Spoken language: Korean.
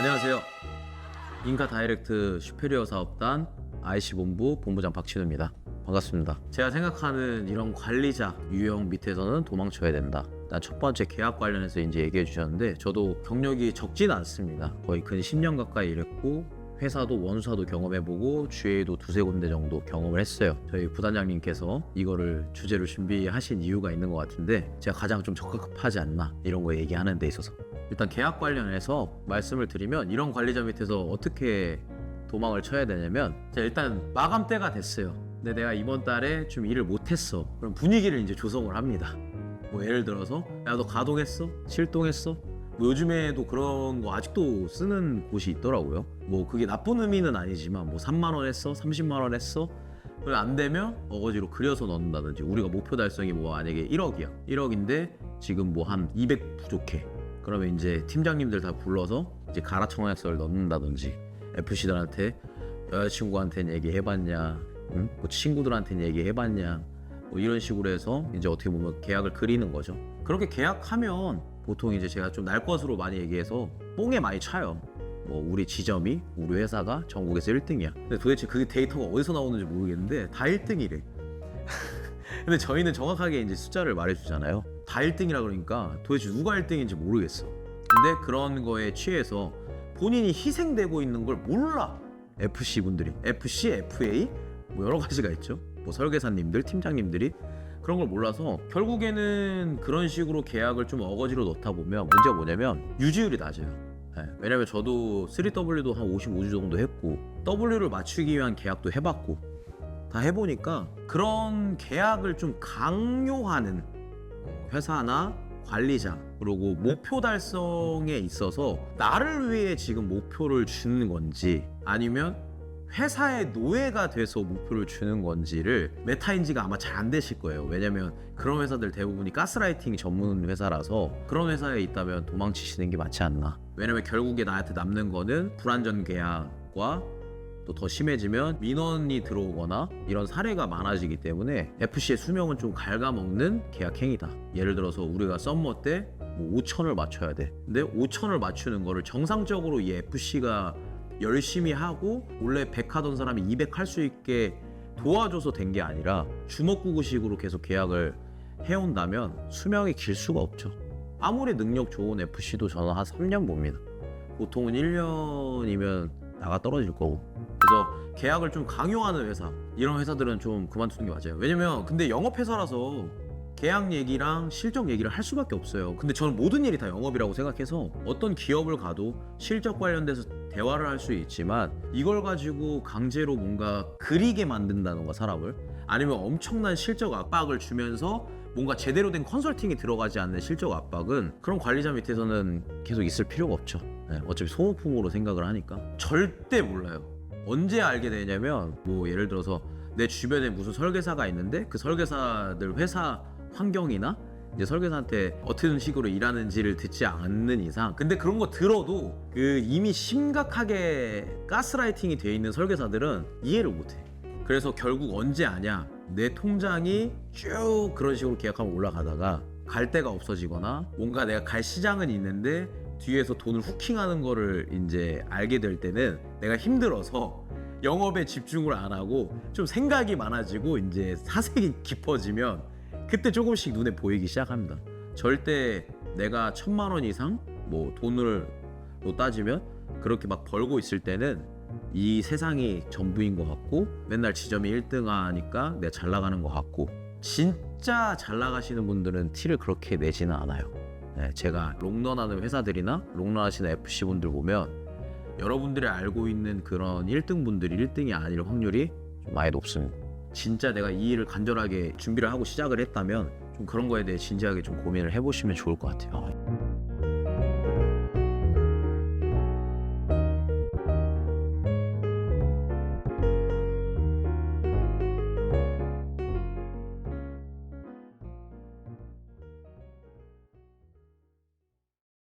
안녕하세요. 인카 다이렉트 슈페리어 사업단 IC 본부 본부장 박진우입니다. 반갑습니다. 제가 생각하는 이런 관리자 유형 밑에서는 도망쳐야 된다. 첫 번째 계약 관련해서 이제 얘기해 주셨는데 저도 경력이 적진 않습니다. 거의 근 10년 가까이 일했고 회사도 원사도 경험해보고 주회도 두세 군데 정도 경험을 했어요. 저희 부단장님께서 이거를 주제로 준비하신 이유가 있는 것 같은데 제가 가장 좀 적합하지 않나 이런 거 얘기하는 데 있어서 일단 계약 관련해서 말씀을 드리면 이런 관리자 밑에서 어떻게 도망을 쳐야 되냐면 자, 일단 마감 때가 됐어요. 근데 내가 이번 달에 좀 일을 못했어. 그럼 분위기를 이제 조성을 합니다. 뭐 예를 들어서 야 너 가동했어? 실동했어? 뭐 요즘에도 그런 거 아직도 쓰는 곳이 있더라고요. 뭐 그게 나쁜 의미는 아니지만 뭐 3만 원 했어? 30만 원 했어? 그안 되면 어거지로 그려서 넣는다든지 우리가 목표 달성이 뭐 만약에 1억이야. 1억인데 지금 뭐 한 200 부족해. 그러면 이제 팀장님들 다 불러서 이제 가라 청약서를 넣는다든지 FC들한테 여자친구한테는 얘기해봤냐, 응? 뭐 친구들한테는 얘기해봤냐, 뭐 이런 식으로 해서 이제 어떻게 보면 계약을 그리는 거죠. 그렇게 계약하면 보통 이제 제가 좀 날 것으로 많이 얘기해서 뽕에 많이 차요. 뭐 우리 지점이 우리 회사가 전국에서 1등이야. 근데 도대체 그게 데이터가 어디서 나오는지 모르겠는데 다 1등이래. 근데 저희는 정확하게 이제 숫자를 말해주잖아요. 다 1등이라 그러니까 도대체 누가 1등인지 모르겠어. 근데 그런 거에 취해서 본인이 희생되고 있는 걸 몰라. FC 분들이 FC, FA 뭐 여러 가지가 있죠. 뭐 설계사님들, 팀장님들이 그런 걸 몰라서 결국에는 그런 식으로 계약을 좀 어거지로 넣다 보면 문제가 뭐냐면 유지율이 낮아요. 네, 왜냐면 저도 3W도 한 55주 정도 했고 W를 맞추기 위한 계약도 해봤고 다 해보니까 그런 계약을 좀 강요하는 어, 회사나 관리자 그리고 목표 달성에 있어서 나를 위해 지금 목표를 주는 건지 아니면 회사의 노예가 돼서 목표를 주는 건지를 메타인지가 아마 잘 안 되실 거예요. 왜냐면 그런 회사들 대부분이 가스라이팅 전문 회사라서 그런 회사에 있다면 도망치시는 게 맞지 않나. 왜냐면 결국에 나한테 남는 거는 불안전 계약과 또 더 심해지면 민원이 들어오거나 이런 사례가 많아지기 때문에 FC의 수명은 좀 갉아먹는 계약 행위다. 예를 들어서 우리가 썸머 때 뭐 5천을 맞춰야 돼. 근데 5천을 맞추는 거를 정상적으로 이 FC가 열심히 하고 원래 100 하던 사람이 200 할 수 있게 도와줘서 된 게 아니라 주먹구구식으로 계속 계약을 해온다면 수명이 길 수가 없죠. 아무리 능력 좋은 FC도 저는 한 3년 봅니다. 보통은 1년이면 나가 떨어질 거고. 그래서 계약을 좀 강요하는 회사 이런 회사들은 좀 그만두는 게 맞아요. 왜냐면 근데 영업 회사라서 계약 얘기랑 실적 얘기를 할 수밖에 없어요. 근데 저는 모든 일이 다 영업이라고 생각해서 어떤 기업을 가도 실적 관련돼서 대화를 할 수 있지만 이걸 가지고 강제로 뭔가 그리게 만든다던가 사람을 아니면 엄청난 실적 압박을 주면서 뭔가 제대로 된 컨설팅이 들어가지 않는 실적 압박은 그런 관리자 밑에서는 계속 있을 필요가 없죠. 네, 어차피 소모품으로 생각을 하니까. 절대 몰라요. 언제 알게 되냐면 뭐 예를 들어서 내 주변에 무슨 설계사가 있는데 그 설계사들 회사 환경이나 이제 설계사한테 어떤 식으로 일하는지를 듣지 않는 이상 근데 그런 거 들어도 그 이미 심각하게 가스라이팅이 돼 있는 설계사들은 이해를 못해. 그래서 결국 언제 아냐? 내 통장이 쭉 그런 식으로 계약하면 올라가다가 갈 데가 없어지거나 뭔가 내가 갈 시장은 있는데 뒤에서 돈을 후킹하는 거를 이제 알게 될 때는 내가 힘들어서 영업에 집중을 안 하고 좀 생각이 많아지고 이제 사색이 깊어지면 그때 조금씩 눈에 보이기 시작합니다. 절대 내가 천만 원 이상 뭐 돈을 로 따지면 그렇게 막 벌고 있을 때는 이 세상이 전부인 것 같고 맨날 지점이 1등 하니까 내가 잘 나가는 것 같고 진짜 잘 나가시는 분들은 티를 그렇게 내지는 않아요. 네, 제가 롱런하는 회사들이나 롱런하시는 FC 분들 보면 여러분들이 알고 있는 그런 1등 분들이 1등이 아닐 확률이 좀 많이 높습니다. 진짜 내가 이 일을 간절하게 준비를 하고 시작을 했다면 좀 그런 거에 대해 진지하게 좀 고민을 해보시면 좋을 것 같아요.